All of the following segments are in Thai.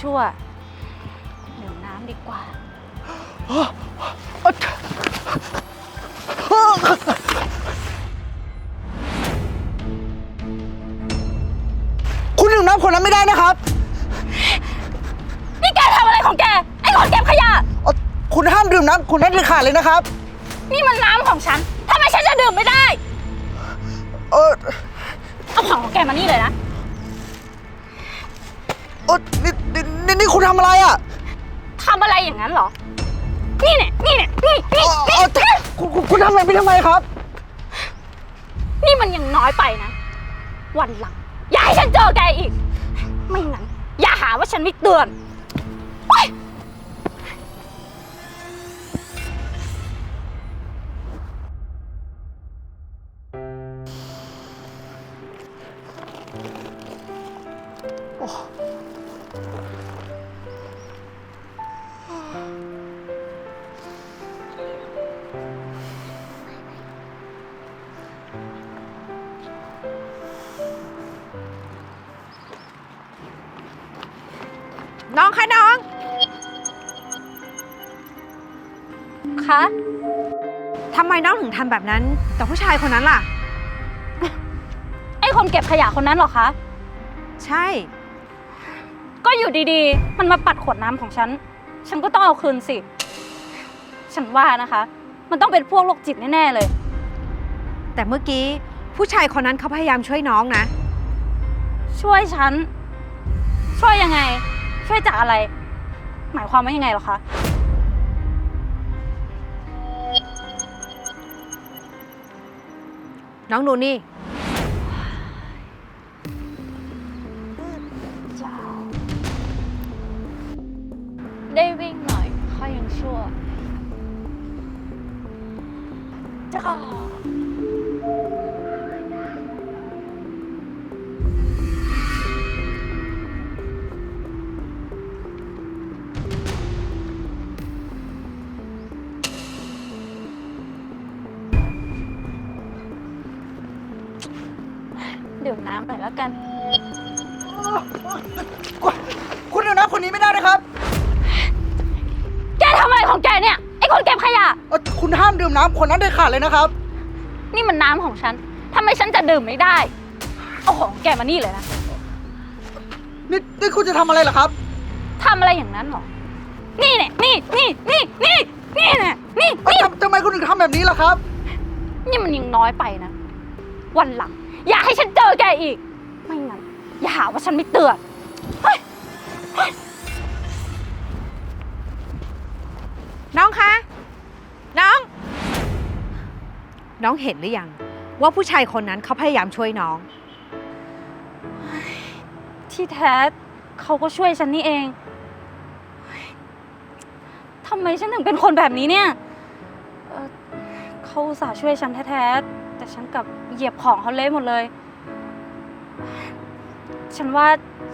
ชั่วดื่มน้ำดีกว่า คุณดื่มน้ำคนนั้นไม่ได้นะครับนี่แกทำอะไรของแก ไอ้คนเก็บขยะ เอ่อคุณห้ามดื่มน้ำคนนั้นเด็ดขาดเลยนะครับ นี่มันน้ำของฉันทำไมฉันจะดื่มไม่ได้ เออเอาของของแกมานี่เลยนะ เออนี่นี่นี่นี่คุณทำอะไรอะทำอะไรอย่างนั้นเหรอ นี่เนี่ยนี่เนี่ยนี่นี่เอ่อนี่เอ่อแต่คุณคุณคุณทำอะไรไปทำไมครับ นี่มันยังน้อยไปนะ วันหลัง อย่าให้ฉันเจอแกอีก ไม่งั้น อย่าหาว่าฉันไม่เตือนเฮ้ย น้องคะน้อง คะทำไมน้องถึงทำแบบนั้นกับผู้ชายคนนั้นล่ะ ไอ้คนเก็บขยะคนนั้นเหรอคะ ใช่ ก็อยู่ดีๆ มันมาปัดขวดน้ำของฉัน ฉันก็ต้องเอาคืนสิ ฉันว่านะคะ มันต้องเป็นพวกโรคจิตแน่ๆเลย แต่เมื่อกี้ผู้ชายคนนั้นเขาพยายามช่วยน้องนะ ช่วยฉัน ช่วยยังไง ช่วยจากอะไร หมายความว่ายังไงเหรอคะ น้องดูนี่ ได้วิ่งหน่อยค่อยยังชั่วจ้า ดื่มน้ำหน่อยแล้วกัน คุณคุณดื่มน้ำคนนี้ไม่ได้นะครับแกทำอะไรของแกเนี่ย ไอ้คนเก็บขยะ เอ่อคุณห้ามดื่มน้ำคนนั้นเด็ดขาดเลยนะครับ นี่มันน้ำของฉันทำไมฉันจะดื่มไม่ได้ เอาของแกมานี่เลยนะนี่นี่คุณจะทำอะไรเหรอครับ ทำอะไรอย่างนั้นเหรอ นี่เนี่ยนี่นี่นี่นี่นี่เนี่ยนี่เอ้ยนี่ทำทำไมคุณถึงทำแบบนี้ล่ะครับ นี่มันยังน้อยไปนะ วันหลัง อย่าให้ฉันเจอแกอีก ไม่งั้นอย่าหาว่าฉันไม่เตือนน้องคะ น้อง น้องเห็นหรือยัง ว่าผู้ชายคนนั้นเขาพยายามช่วยน้อง ที่แท้เขาก็ช่วยฉันนี่เองเฮ้ยทำไมฉันถึงเป็นคนแบบนี้เนี่ยเอ่อเขาอุตส่าห์ช่วยฉันแท้ๆ แต่ฉันกลับเหยียบของเขาเละหมดเลย ฉันว่า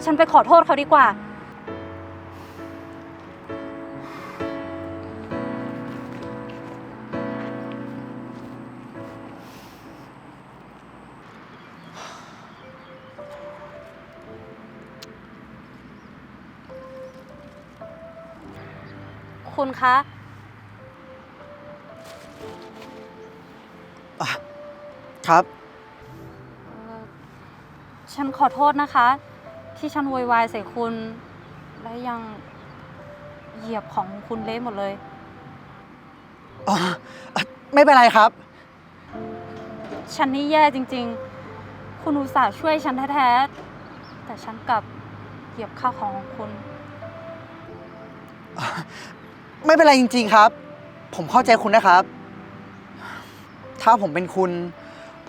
ฉันไปขอโทษเขาดีกว่า คุณคะ ครับเอ่อฉันขอโทษนะคะ ที่ฉันโวยวายใส่คุณ และยังเหยียบของคุณเละหมดเลย อ๋อเอ่อไม่เป็นไรครับ ฉันนี่แย่จริง ๆ คุณอุตส่าห์ช่วยฉันแท้ๆ แต่ฉันกลับเหยียบข้าวของของคุณ ไม่เป็นไรจริง ๆ ครับ ผมเข้าใจคุณนะครับ ถ้าผมเป็นคุณ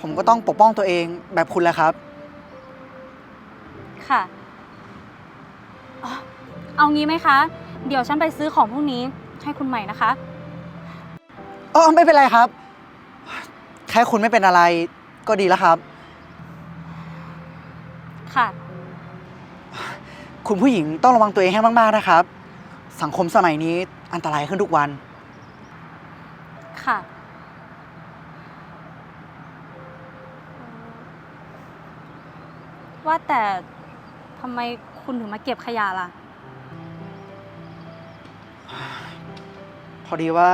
ผมก็ต้องปกป้องตัวเองแบบคุณแหละครับ ค่ะอ๋อเอางี้ไหมคะ เดี๋ยวฉันไปซื้อของพวกนี้ให้คุณใหม่นะคะเออไม่เป็นไรครับ แค่คุณไม่เป็นอะไรก็ดีแล้วครับ ค่ะ คุณผู้หญิงต้องระวังตัวเองให้มากๆนะครับ สังคมสมัยนี้อันตรายขึ้นทุกวัน ค่ะ ว่าแต่ทำไมคุณถึงมาเก็บขยะล่ะ พอดีว่า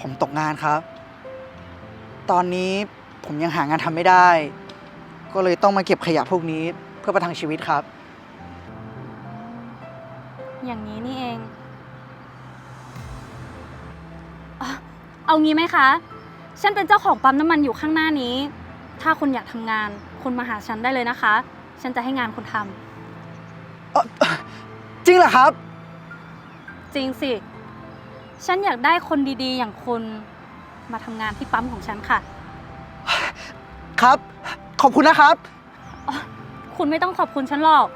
ผมตกงานครับ ตอนนี้ผมยังหางานทำไม่ได้ ก็เลยต้องมาเก็บขยะพวกนี้เพื่อประทังชีวิตครับ อย่างนี้นี่เองอะเอางี้ไหมคะ ฉันเป็นเจ้าของปั๊มน้ำมันอยู่ข้างหน้านี้ ถ้าคุณอยากทำงาน คุณมาหาฉันได้เลยนะคะ ฉันจะให้งานคุณทำจริงเหรอครับ จริงสิ ฉันอยากได้คนดีๆ อย่างคุณมาทำงานที่ปั๊มของฉันค่ะ ครับ ขอบคุณนะครับ คุณไม่ต้องขอบคุณฉันหรอก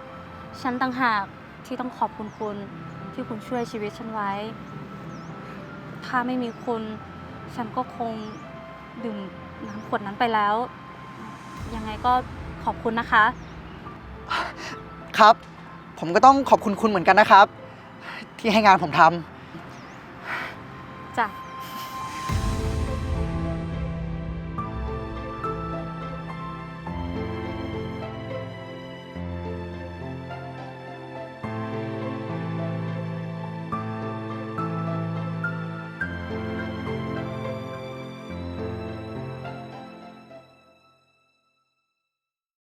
ฉันต่างหากที่ต้องขอบคุณคุณที่คุณช่วยชีวิตฉันไว้ ถ้าไม่มีคุณ ฉันก็คงดื่มน้ำขวดนั้นไปแล้ว ยังไงก็ขอบคุณนะคะ ครับ ผมก็ต้องขอบคุณคุณเหมือนกันนะครับ ที่ให้งานผมทำ จ้ะ